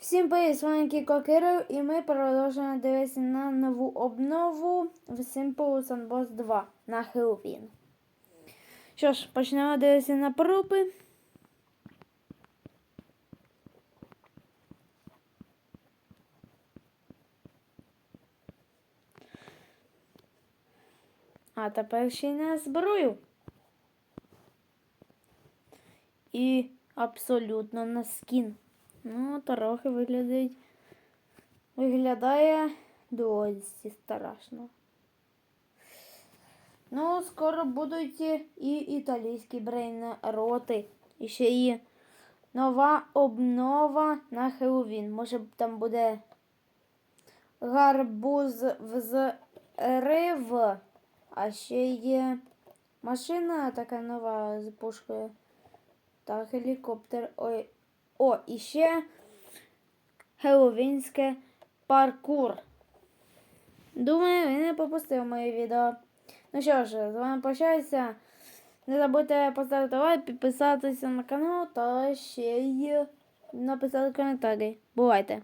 Всім привіт, з вами Кіко і ми продовжуємо дивитися на нову обнову в Simple Sandbox 2 на Хеллоуін. Що ж, почнемо дивитися на пропи. А тепер ще й на зброю. І абсолютно на скін. Ну, трохи виглядає. Виглядає досі страшно. Ну, скоро будуть і італійські брейн-роти. І ще і нова обнова на Хеллоуін. Може там буде гарбуз взрив, а ще є машина така нова з пушкою. Та гелікоптер. Ой. О, і ще хеллоуінське паркур. Думаю, ви не пропустив моє відео. Ну що ж, з вами прощаюся. Не забудьте поставити лайк, підписатися на канал та ще й написати коментарі. Бувайте!